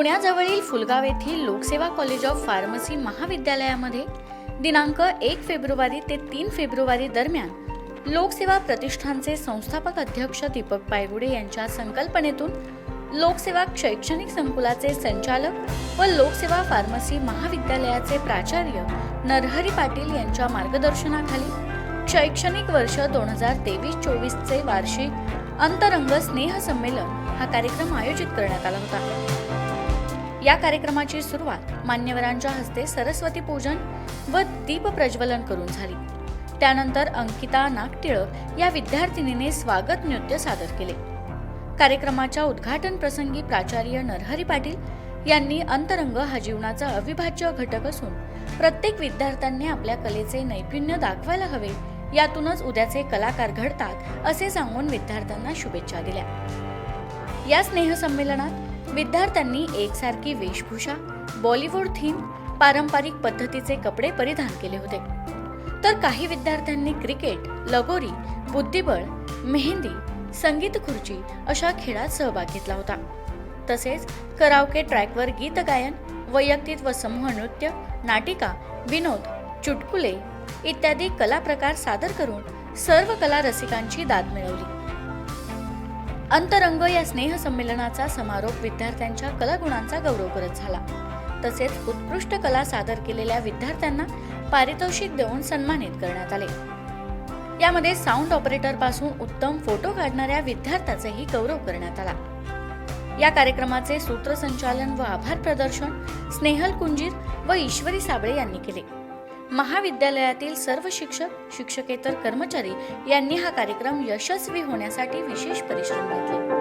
पुण्याजवळील फुलगाव येथील लोकसेवा college of pharmacy महाविद्यालयामध्ये दिनांक एक फेब्रुवारी ते तीन फेब्रुवारी दरम्यान लोकसेवा प्रतिष्ठानचे संस्थापक अध्यक्ष दीपक पायगुडे यांच्या संकल्पनेतून लोकसेवा शैक्षणिक संकुलाचे संचालक व लोकसेवा फार्मसी महाविद्यालयाचे प्राचार्य नरहरी पाटील यांच्या मार्गदर्शनाखाली शैक्षणिक वर्ष दोन हजार तेवीस चोवीसचे वार्षिक अंतरंग स्नेह संमेलन हा कार्यक्रम आयोजित करण्यात आला होता. या कार्यक्रमाची सुरुवात मान्यवरांच्या हस्ते सरस्वती पूजन व दीप प्रज्वलन करून झाली. त्यानंतर अंकिता नागटिळक या विद्यार्थिनीने स्वागत नृत्य सादर केले. कार्यक्रमाच्या उद्घाटन प्रसंगी प्राचार्य नरहरी पाटील यांनी अंतरंग हा जीवनाचा अविभाज्य घटक असून प्रत्येक विद्यार्थ्यांनी आपल्या कलेचे नैपुण्य दाखवायला हवे यातूनच उद्याचे कलाकार घडतात असे सांगून विद्यार्थ्यांना शुभेच्छा दिल्या. या स्नेहसंमेलनात विद्यार्थ्यांनी एकसारखी वेशभूषा बॉलिवूड थीम पारंपरिक पद्धतीचे कपडे परिधान केले होते. तर काही विद्यार्थ्यांनी क्रिकेट लगोरी बुद्धिबळ मेहंदी संगीत खुर्ची अशा खेळात सहभाग घेतला होता. तसेच करावके ट्रॅकवर गीत गायन वैयक्तिक व समूह नृत्य नाटिका विनोद चुटकुले इत्यादी कला प्रकार सादर करून सर्व कला रसिकांची दाद मिळवली. अंतरंग या स्नेह संमेलनाचा समारोप विद्यार्थ्यांच्या कलागुणांचा गौरव करत झाला. तसेच उत्कृष्ट कला सादर केलेल्या विद्यार्थ्यांना पारितोषिक देऊन सन्मानित करण्यात आले. यामध्ये साऊंड ऑपरेटरपासून उत्तम फोटो काढणाऱ्या विद्यार्थ्याचाही गौरव करण्यात आला. या कार्यक्रमाचे सूत्रसंचालन व आभार प्रदर्शन स्नेहल कुंजीर व ईश्वरी साबळे यांनी केले. महाविद्यालयातील सर्व शिक्षक शिक्षकेतर कर्मचारी यांनी हा कार्यक्रम यशस्वी होण्यासाठी विशेष परिश्रम घेतले.